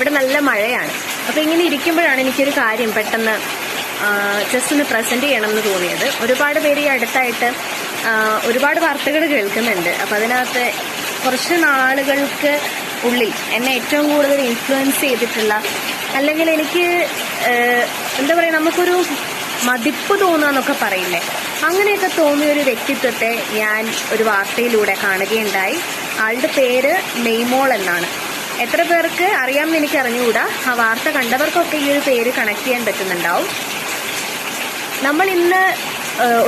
ഇവിടെ നല്ല മഴയാണ്. അപ്പൊ ഇങ്ങനെ ഇരിക്കുമ്പോഴാണ് എനിക്കൊരു കാര്യം പെട്ടെന്ന് ജസ്റ്റ് ഒന്ന് പ്രസന്റ് ചെയ്യണം എന്ന് തോന്നിയത്. ഒരുപാട് പേര് ഈ അടുത്തായിട്ട് ഒരുപാട് വാർത്തകൾ കേൾക്കുന്നുണ്ട്. അപ്പൊ അതിനകത്ത് കുറച്ച് നാളുകൾക്ക് ഉള്ളിൽ എന്നെ ഏറ്റവും കൂടുതൽ ഇൻഫ്ലുവൻസ് ചെയ്തിട്ടുള്ള അല്ലെങ്കിൽ എനിക്ക് എന്താ പറയുക നമുക്കൊരു മതിപ്പ് തോന്നുക പറയില്ലേ? അങ്ങനെയൊക്കെ തോന്നിയ ഒരു വ്യക്തിത്വത്തെ ഞാൻ ഒരു വാർത്തയിലൂടെ കാണുകയുണ്ടായി. ആളുടെ പേര് മെയ്മോൾ എന്നാണ്. എത്ര പേർക്ക് അറിയാമെന്ന് എനിക്ക് അറിഞ്ഞുകൂടാ. ആ വാർത്ത കണ്ടവർക്കൊക്കെ ഈ ഒരു പേര് കണക്ട് ചെയ്യാൻ പറ്റുന്നുണ്ടാവും. നമ്മൾ ഇന്ന്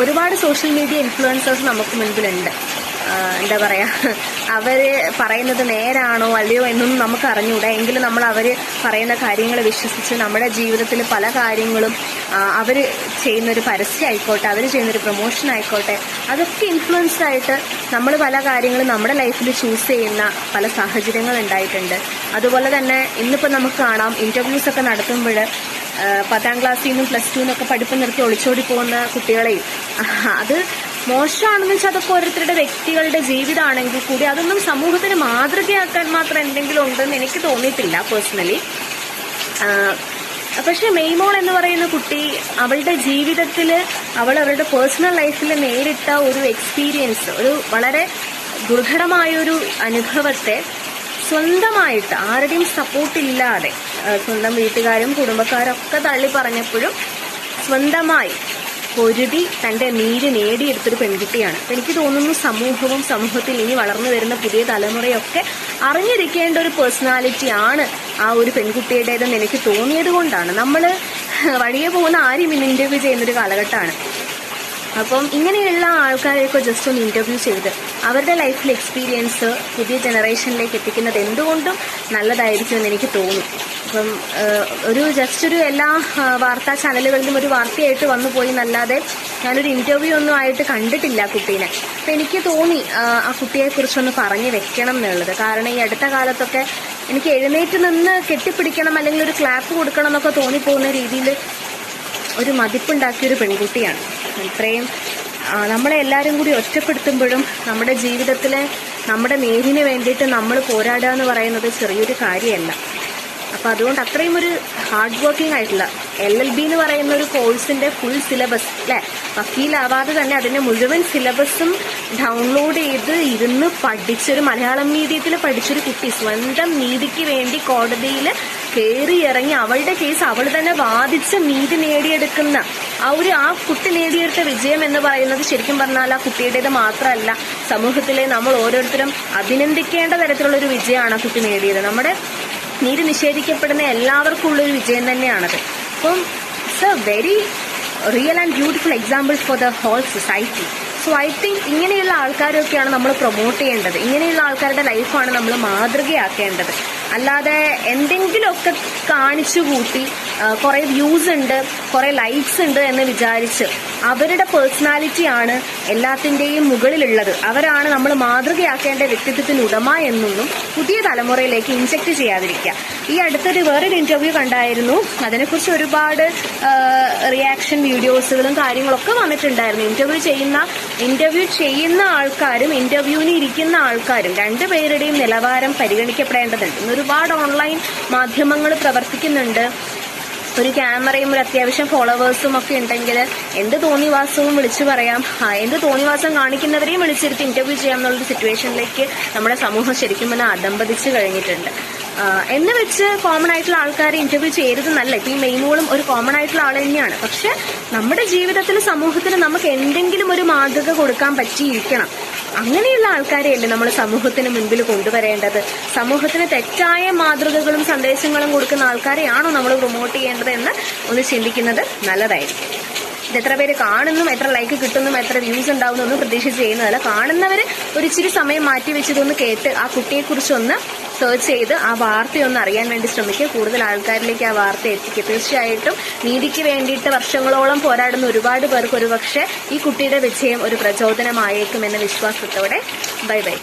ഒരുപാട് സോഷ്യൽ മീഡിയ ഇൻഫ്ലുവൻസേഴ്സ് നമുക്ക് മുൻപിലുണ്ട്. എന്താ പറയാ അവർ പറയുന്നത് നേരാണോ അല്ലയോ എന്നൊന്നും നമുക്ക് അറിഞ്ഞുകൂടാ എങ്കിലും നമ്മൾ അവർ പറയുന്ന കാര്യങ്ങൾ വിശ്വസിച്ച് നമ്മുടെ ജീവിതത്തിൽ പല കാര്യങ്ങളും അവർ ചെയ്യുന്നൊരു പരസ്യം ആയിക്കോട്ടെ അവർ ചെയ്യുന്നൊരു പ്രൊമോഷൻ ആയിക്കോട്ടെ അതൊക്കെ ഇൻഫ്ലുവൻസ് ആയിട്ട് നമ്മൾ പല കാര്യങ്ങളും നമ്മുടെ ലൈഫിൽ ചൂസ് ചെയ്യുന്ന പല സാഹചര്യങ്ങൾ ഉണ്ടായിട്ടുണ്ട്. അതുപോലെ തന്നെ ഇന്നിപ്പോൾ നമുക്ക് കാണാം ഇന്റർവ്യൂസ് ഒക്കെ നടത്തുമ്പോൾ പത്താം ക്ലാസ്സിൽ നിന്നും പ്ലസ് ടുന്നൊക്കെ പഠിപ്പ് നിർത്തി ഒളിച്ചോടി പോകുന്ന കുട്ടികളെയും. അത് മോശമാണെന്ന് വെച്ചാൽ അതൊക്കെ ഓരോരുത്തരുടെ വ്യക്തികളുടെ ജീവിതമാണെങ്കിൽ കൂടി അതൊന്നും സമൂഹത്തിന് മാതൃകയാക്കാൻ മാത്രം എന്തെങ്കിലും ഉണ്ടെന്ന് എനിക്ക് തോന്നിയിട്ടില്ല പേഴ്സണലി പക്ഷെ മെയ്മോൾ എന്ന് പറയുന്ന കുട്ടി അവളുടെ ജീവിതത്തിൽ അവൾ അവളുടെ പേഴ്സണൽ ലൈഫിൽ നേരിട്ട ഒരു എക്സ്പീരിയൻസ് ഒരു വളരെ ദുർഘടമായൊരു അനുഭവത്തെ സ്വന്തമായിട്ട് ആരുടെയും സപ്പോർട്ടില്ലാതെ സ്വന്തം വീട്ടുകാരും കുടുംബക്കാരും ഒക്കെ തള്ളി പറഞ്ഞപ്പോഴും സ്വന്തമായി പൊരുതി തന്റെ നീര് നേടിയെടുത്തൊരു പെൺകുട്ടിയാണ്. എനിക്ക് തോന്നുന്നു സമൂഹവും സമൂഹത്തിൽ ഇനി വളർന്നു വരുന്ന പുതിയ തലമുറയൊക്കെ അറിഞ്ഞിരിക്കേണ്ട ഒരു പേഴ്സണാലിറ്റി ആണ് ആ ഒരു പെൺകുട്ടിയുടേതെന്ന് എനിക്ക് തോന്നിയത് കൊണ്ടാണ്. നമ്മൾ വഴിയെ പോകുന്ന ആരും ഇന്ന് ഇന്റർവ്യൂ ചെയ്യുന്നൊരു കാലഘട്ടമാണ്. അപ്പം ഇങ്ങനെയുള്ള ആൾക്കാരെയൊക്കെ ജസ്റ്റ് ഒന്ന് ഇന്റർവ്യൂ ചെയ്ത് അവരുടെ ലൈഫിലെ എക്സ്പീരിയൻസ് പുതിയ ജനറേഷനിലേക്ക് എത്തിക്കുന്നത് എന്തുകൊണ്ടും നല്ലതായിരിക്കും എന്ന് എനിക്ക് തോന്നി. അപ്പം ഒരു ജസ്റ്റ് ഒരു എല്ലാ വാർത്താ ചാനലുകളിലും ഒരു വാർത്തയായിട്ട് വന്നു പോയി എന്നല്ലാതെ ഞാനൊരു ഇന്റർവ്യൂ ഒന്നും ആയിട്ട് കണ്ടിട്ടില്ല കുട്ടീനെ. അപ്പം എനിക്ക് തോന്നി ആ കുട്ടിയെക്കുറിച്ചൊന്ന് പറഞ്ഞു വെക്കണം എന്നുള്ളത്. കാരണം ഈ അടുത്ത കാലത്തൊക്കെ എനിക്ക് എഴുന്നേറ്റ് നിന്ന് കെട്ടിപ്പിടിക്കണം അല്ലെങ്കിൽ ഒരു ക്ലാപ്പ് കൊടുക്കണം എന്നൊക്കെ തോന്നിപ്പോകുന്ന രീതിയിൽ ഒരു മതിപ്പുണ്ടാക്കിയൊരു പെൺകുട്ടിയാണ്. ഇത്രയും നമ്മളെ എല്ലാവരും കൂടി ഒറ്റപ്പെടുത്തുമ്പോഴും നമ്മുടെ ജീവിതത്തിലെ നമ്മുടെ നേരിന് വേണ്ടിയിട്ട് നമ്മൾ പോരാടുക എന്ന് പറയുന്നത് ചെറിയൊരു കാര്യമല്ല. അപ്പം അതുകൊണ്ട് അത്രയും ഒരു ഹാർഡ് വർക്കിംഗ് ആയിട്ടുള്ള എൽ എൽ ബി എന്ന് പറയുന്ന ഒരു കോഴ്സിന്റെ ഫുൾ സിലബസ് അല്ലെ വക്കീലാവാതെ തന്നെ അതിന്റെ മുഴുവൻ സിലബസും ഡൗൺലോഡ് ചെയ്ത് ഇരുന്ന് പഠിച്ചൊരു മലയാളം മീഡിയത്തിൽ പഠിച്ചൊരു കുട്ടി സ്വന്തം നീതിക്ക് വേണ്ടി കോടതിയിൽ കയറി ഇറങ്ങി അവളുടെ കേസ് അവൾ തന്നെ വാദിച്ച് നീതി നേടിയെടുക്കുന്ന ആ ഒരു ആ കുട്ടി നേടിയെടുത്ത വിജയം എന്ന് പറയുന്നത് ശരിക്കും പറഞ്ഞാൽ ആ കുട്ടിയുടേത് മാത്രമല്ല. സമൂഹത്തിലെ നമ്മൾ ഓരോരുത്തരും അഭിനന്ദിക്കേണ്ട തരത്തിലുള്ള ഒരു വിജയമാണ് ആ കുട്ടി നേടിയത്. നമ്മുടെ നീതി നിഷേധിക്കപ്പെടുന്ന എല്ലാവർക്കും ഉള്ളൊരു വിജയം തന്നെയാണത്. അപ്പം it's a very real and beautiful example for the whole society so I think ഇങ്ങനെയുള്ള ആൾക്കാരൊക്കെയാണ് നമ്മൾ പ്രൊമോട്ട് ചെയ്യേണ്ടത്. ഇങ്ങനെയുള്ള ആൾക്കാരുടെ ലൈഫാണ് നമ്മൾ മാതൃകയാക്കേണ്ടത്. അല്ലാതെ എന്തെങ്കിലുമൊക്കെ കാണിച്ചു കൂട്ടി കുറെ വ്യൂസ് ഉണ്ട് കുറെ ലൈക്സ് ഉണ്ട് എന്ന് വിചാരിച്ച് അവരുടെ പേഴ്സണാലിറ്റി ആണ് എല്ലാത്തിന്റെയും മുകളിലുള്ളത്. അവരാണ് നമ്മൾ മാതൃകയാക്കേണ്ട വ്യക്തിത്വത്തിന് ഉടമ എന്നൊന്നും പുതിയ തലമുറയിലേക്ക് ഇൻജക്ട് ചെയ്യാതിരിക്കുക. ഈ അടുത്തൊരു വേറൊരു ഇന്റർവ്യൂ കണ്ടായിരുന്നു. അതിനെക്കുറിച്ച് ഒരുപാട് റിയാക്ഷൻ വീഡിയോസുകളും കാര്യങ്ങളൊക്കെ വന്നിട്ടുണ്ടായിരുന്നു. ഇന്റർവ്യൂ ചെയ്യുന്ന ഇന്റർവ്യൂ ചെയ്യുന്ന ആൾക്കാരും ഇന്റർവ്യൂവിന് ഇരിക്കുന്ന ആൾക്കാരും രണ്ടുപേരുടെയും നിലവാരം പരിഗണിക്കപ്പെടേണ്ടതുണ്ട്. ഇന്ന് ഒരുപാട് ഓൺലൈൻ മാധ്യമങ്ങൾ പ്രവർത്തിക്കുന്നുണ്ട്. ഒരു ക്യാമറയും ഒരു അത്യാവശ്യം ഫോളോവേഴ്സും ഒക്കെ ഉണ്ടെങ്കിൽ എന്ത് തോന്നിവാസവും വിളിച്ചു പറയാം. എന്ത് തോന്നിവാസം കാണിക്കുന്നവരെയും വിളിച്ചിരുത്തി ഇന്റർവ്യൂ ചെയ്യാം എന്നുള്ളൊരു സിറ്റുവേഷനിലേക്ക് നമ്മുടെ സമൂഹം ശരിക്കും പറഞ്ഞാൽ അതമ്പതിച്ച് കഴിഞ്ഞിട്ടുണ്ട്. എന്ന് വെച്ച് കോമൺ ആയിട്ടുള്ള ആൾക്കാരെ ഇന്റർവ്യൂ ചെയ്യരുതെന്നല്ല ഇപ്പൊ ഈ മെയിമോളും ഒരു കോമൺ ആയിട്ടുള്ള ആൾ തന്നെയാണ്. പക്ഷെ നമ്മുടെ ജീവിതത്തിൽ സമൂഹത്തിന് നമുക്ക് എന്തെങ്കിലും ഒരു മാതൃക കൊടുക്കാൻ പറ്റിയിരിക്കണം. അങ്ങനെയുള്ള ആൾക്കാരെയല്ലേ നമ്മൾ സമൂഹത്തിന് മുൻപിൽ കൊണ്ടുവരേണ്ടത്. സമൂഹത്തിന് തെറ്റായ മാതൃകകളും സന്ദേശങ്ങളും കൊടുക്കുന്ന ആൾക്കാരെയാണോ നമ്മൾ പ്രൊമോട്ട് ചെയ്യേണ്ടത് എന്ന് ഒന്ന് ചിന്തിക്കുന്നത് നല്ലതായിരിക്കും. ഇത് എത്ര പേര് കാണുന്നു എത്ര ലൈക്ക് കിട്ടുന്നു എത്ര വ്യൂസ് ഉണ്ടാവുന്നു ഒന്നും പ്രതീക്ഷിച്ച് ചെയ്യുന്നതല്ല. കാണുന്നവർ ഒരിച്ചിരി സമയം മാറ്റി വെച്ചതൊന്ന് കേട്ട് ആ കുട്ടിയെക്കുറിച്ചൊന്ന് സെർച്ച് ചെയ്ത് ആ വാർത്തയൊന്ന് അറിയാൻ വേണ്ടി ശ്രമിക്കുക. കൂടുതൽ ആൾക്കാരിലേക്ക് ആ വാർത്ത എത്തിക്കുക. തീർച്ചയായിട്ടും നീതിക്ക് വേണ്ടിയിട്ട് വർഷങ്ങളോളം പോരാടുന്ന ഒരുപാട് പേർക്ക് ഒരുപക്ഷെ ഈ കുട്ടിയുടെ വിജയം ഒരു പ്രചോദനമായേക്കും എന്ന വിശ്വാസത്തോടെ. Bye bye.